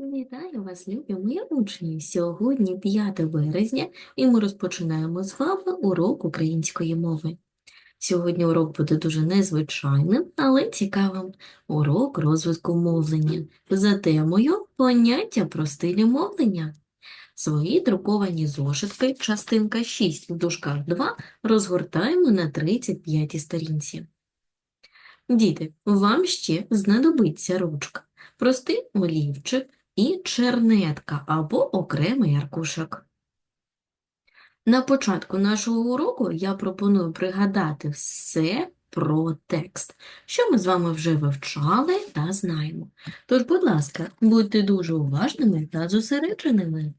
Вітаю вас, любі мої учні! Сьогодні 5 березня, і ми розпочинаємо з вами урок української мови. Сьогодні урок буде дуже незвичайним, але цікавим. Урок розвитку мовлення за темою поняття про стилі мовлення. Свої друковані зошитки, частинка 6 в дужках 2, розгортаємо на 35 сторінці. Діти, вам ще знадобиться ручка, простий олівчик і чернетка або окремий аркушок. На початку нашого уроку я пропоную пригадати все про текст, що ми з вами вже вивчали та знаємо. Тож, будь ласка, будьте дуже уважними та зосередженими.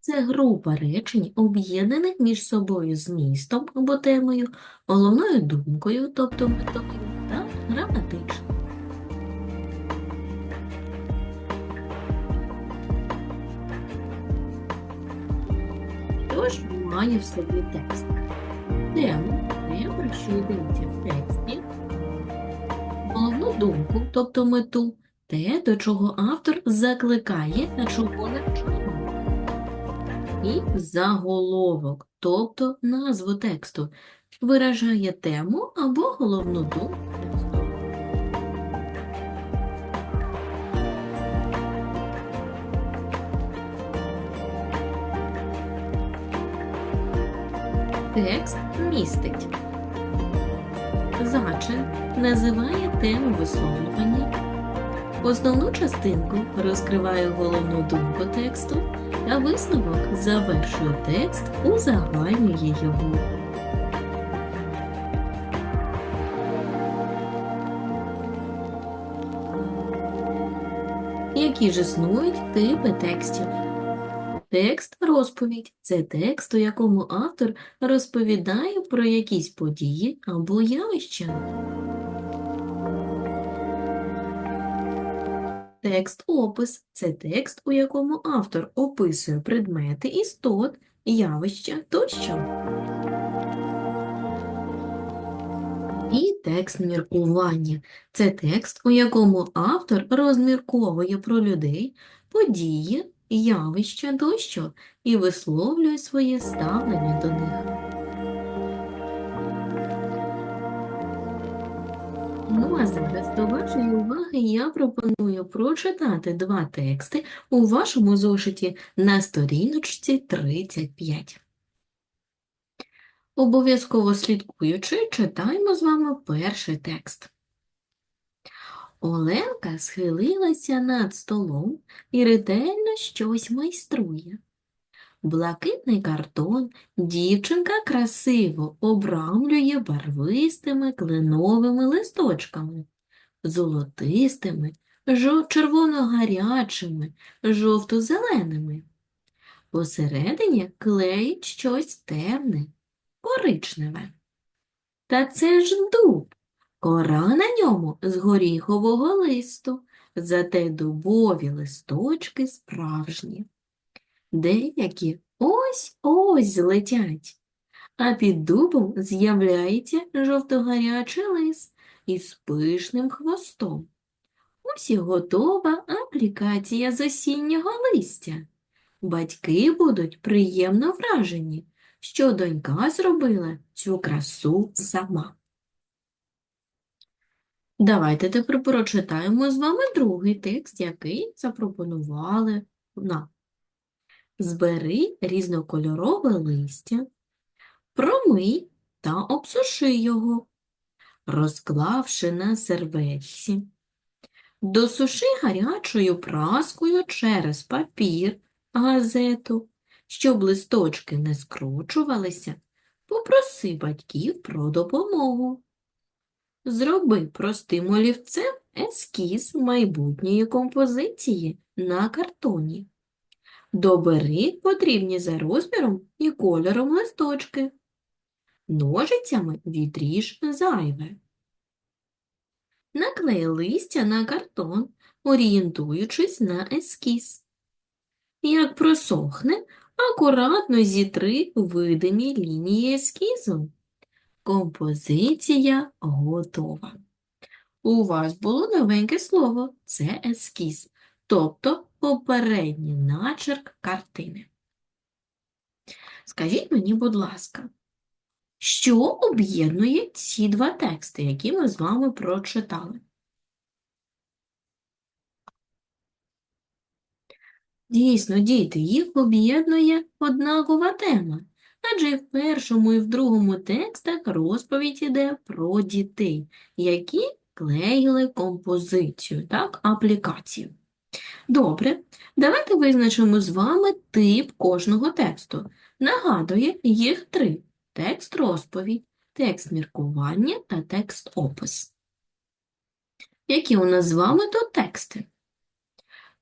Це група речень, об'єднаних між собою змістом або темою, головною думкою, тобто метою, та граматично. Тож має в собі текст. Тему, тема, що йдеться в тексті, головну думку, тобто мету, те, до чого автор закликає, на навчає. І заголовок, тобто назву тексту, виражає тему або головну думку. Текст містить. Зачин називає тему висловлювання. Основну частинку розкриває головну думку тексту, а висновок завершує текст, узагальнює його. Які ж існують типи текстів? Текст розповідь це текст, у якому автор розповідає про якісь події або явища. Текст-опис – це текст, у якому автор описує предмети, істот, явища тощо. І текст міркування – це текст, у якому автор розмірковує про людей, події, явища тощо і висловлює своє ставлення до них. А зараз вашої уваги я пропоную прочитати два тексти у вашому зошиті на сторіночці 35. Обов'язково слідкуючи, читаємо з вами перший текст. Оленка схилилася над столом і ретельно щось майструє. Блакитний картон дівчинка красиво обрамлює барвистими кленовими листочками, золотистими, червоно-гарячими, жовто-зеленими. Посередині клеїть щось темне, коричневе. Та це ж дуб, кора на ньому з горіхового листу, зате дубові листочки справжні. Деякі ось-ось злетять, а під дубом з'являється жовтогарячий лис із пишним хвостом. Ось і готова аплікація з осіннього листя. Батьки будуть приємно вражені, що донька зробила цю красу сама. Давайте тепер прочитаємо з вами другий текст, який запропонували нам. Збери різнокольорове листя, промий та обсуши його, розклавши на серветці. Досуши гарячою праскою через папір, газету, щоб листочки не скручувалися, попроси батьків про допомогу. Зроби простим олівцем ескіз майбутньої композиції на картоні. Добери потрібні за розміром і кольором листочки. Ножицями відріж зайве. Наклей листя на картон, орієнтуючись на ескіз. Як просохне, акуратно зітри видимі лінії ескізу. Композиція готова. У вас було новеньке слово – це ескіз, тобто попередній начерк картини. Скажіть мені, будь ласка, що об'єднує ці два тексти, які ми з вами прочитали? Дійсно, діти, їх об'єднує однакова тема. Адже в першому, і в другому текстах розповідь іде про дітей, які клеїли композицію, так, аплікацію. Добре, давайте визначимо з вами тип кожного тексту. Нагадує, їх три – текст розповідь, текст міркування та текст опис. Які у нас з вами тут тексти?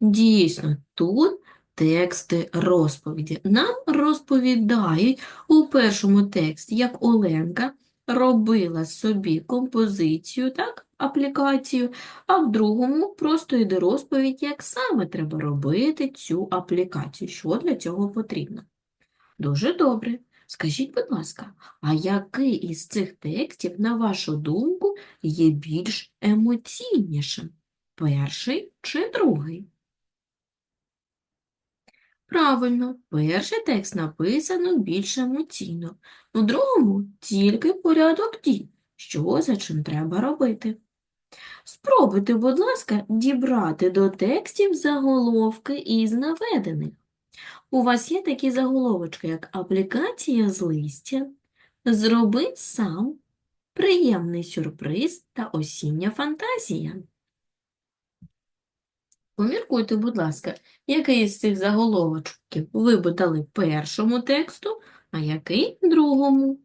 Дійсно, тут тексти розповіді. Нам розповідають у першому тексті, як Оленка робила собі композицію, так, аплікацію, а в другому просто йде розповідь, як саме треба робити цю аплікацію, що для цього потрібно. Дуже добре. Скажіть, будь ласка, а який із цих текстів, на вашу думку, є більш емоційнішим? Перший чи другий? Правильно, перший текст написано більш емоційно, у другому тільки порядок дій, що за чим треба робити. Спробуйте, будь ласка, дібрати до текстів заголовки із наведених. У вас є такі заголовочки, як аплікація з листя, зроби сам, приємний сюрприз та осіння фантазія. Поміркуйте, будь ласка, який із цих заголовочків ви б дали першому тексту, а який другому.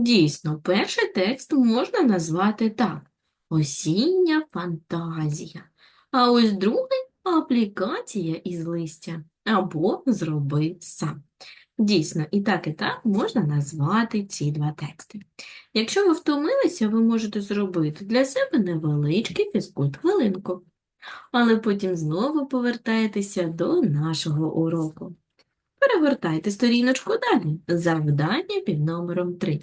Дійсно, перший текст можна назвати так – осіння фантазія, а ось другий – аплікація із листя або зроби сам. Дійсно, і так, і так можна назвати ці два тексти. Якщо ви втомилися, ви можете зробити для себе невеличкий фізкульт-хвилинку, але потім знову повертаєтеся до нашого уроку. Перегортайте сторіночку далі. Завдання під номером 3.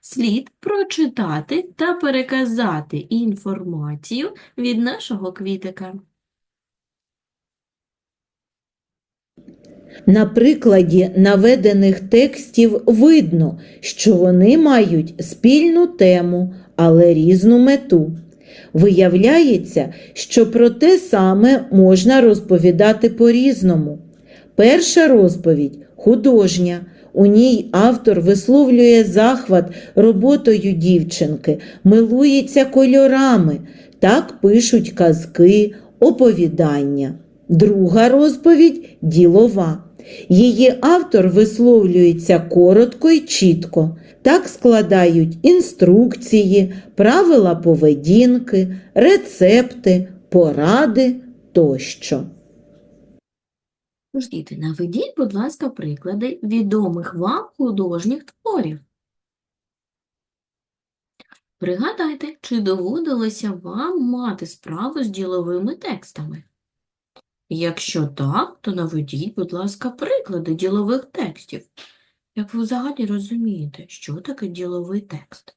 Слід прочитати та переказати інформацію від нашого квітика. На прикладі наведених текстів видно, що вони мають спільну тему, але різну мету. Виявляється, що про те саме можна розповідати по-різному. Перша розповідь художня. У ній автор висловлює захват роботою дівчинки, милується кольорами. Так пишуть казки, оповідання. Друга розповідь ділова. Її автор висловлюється коротко і чітко. Так складають інструкції, правила поведінки, рецепти, поради тощо. Діти, наведіть, будь ласка, приклади відомих вам художніх творів. Пригадайте, чи доводилося вам мати справу з діловими текстами? Якщо так, то наведіть, будь ласка, приклади ділових текстів. Як ви взагалі розумієте, що таке діловий текст?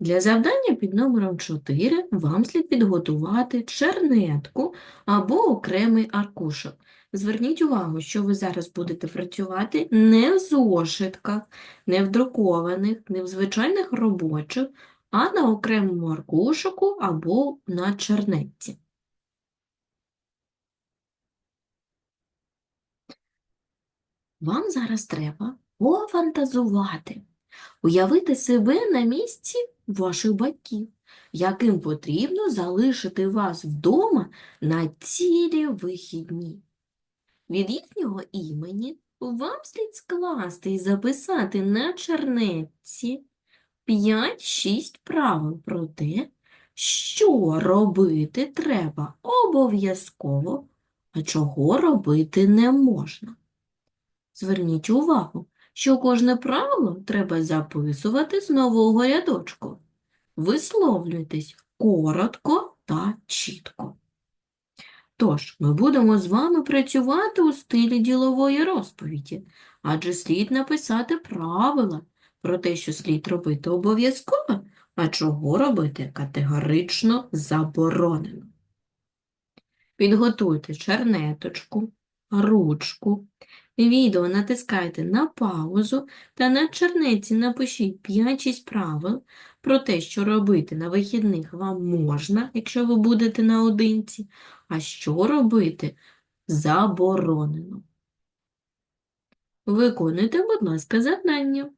Для завдання під номером 4 вам слід підготувати чернетку або окремий аркушок. Зверніть увагу, що ви зараз будете працювати не в зошитках, не в друкованих, не в звичайних робочих, а на окремому аркушику або на чернетці. Вам зараз треба пофантазувати, уявити себе на місці ваших батьків, яким потрібно залишити вас вдома на цілі вихідні. Від їхнього імені вам слід скласти і записати на чернетці 5-6 правил про те, що робити треба обов'язково, а чого робити не можна. Зверніть увагу, що кожне правило треба записувати з нового рядочку. Висловлюйтесь коротко та чітко. Тож, ми будемо з вами працювати у стилі ділової розповіді, адже слід написати правила про те, що слід робити обов'язково, а чого робити категорично заборонено. Підготуйте чернеточку, ручку, відео натискайте на паузу та на чернеці напишіть 5-6 правил про те, що робити на вихідних вам можна, якщо ви будете наодинці, а що робити заборонено. Виконуйте, будь ласка, завдання.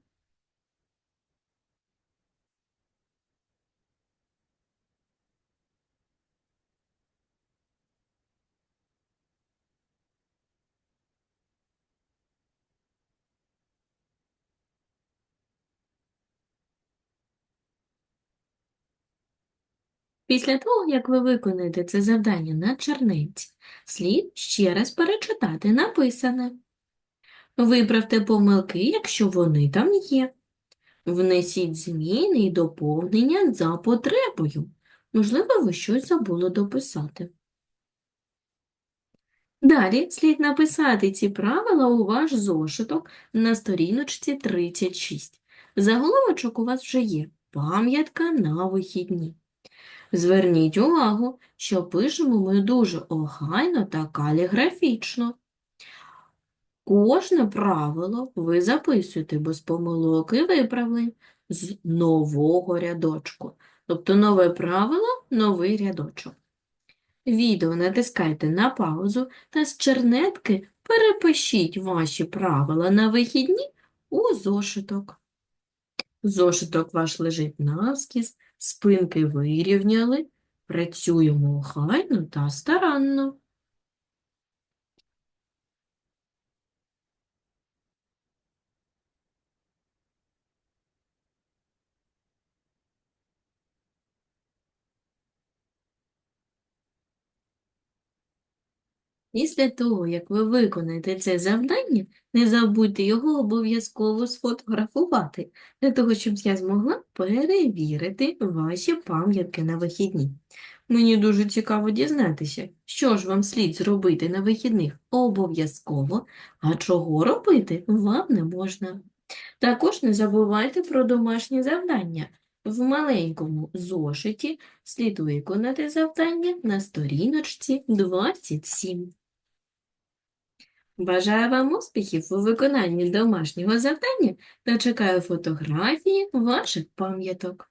Після того, як ви виконаєте це завдання на чернеці, слід ще раз перечитати написане. Виправте помилки, якщо вони там є. Внесіть зміни і доповнення за потребою. Можливо, ви щось забули дописати. Далі слід написати ці правила у ваш зошиток на сторіночці 36. Заголовочок у вас вже є пам'ятка на вихідні. Зверніть увагу, що пишемо ми дуже охайно та каліграфічно. Кожне правило ви записуєте без помилок і виправлень з нового рядочку. Тобто нове правило – новий рядочок. Відео натискайте на паузу та з чернетки перепишіть ваші правила на вихідні у зошиток. Зошиток ваш лежить навскіз, спинки вирівняли, працюємо охайно та старанно. Після того, як ви виконаєте це завдання, не забудьте його обов'язково сфотографувати, для того, щоб я змогла перевірити ваші пам'ятки на вихідні. Мені дуже цікаво дізнатися, що ж вам слід зробити на вихідних обов'язково, а чого робити вам не можна. Також не забувайте про домашні завдання. В маленькому зошиті слід виконати завдання на сторіночці 27. Бажаю вам успіхів у виконанні домашнього завдання та чекаю фотографії ваших пам'яток.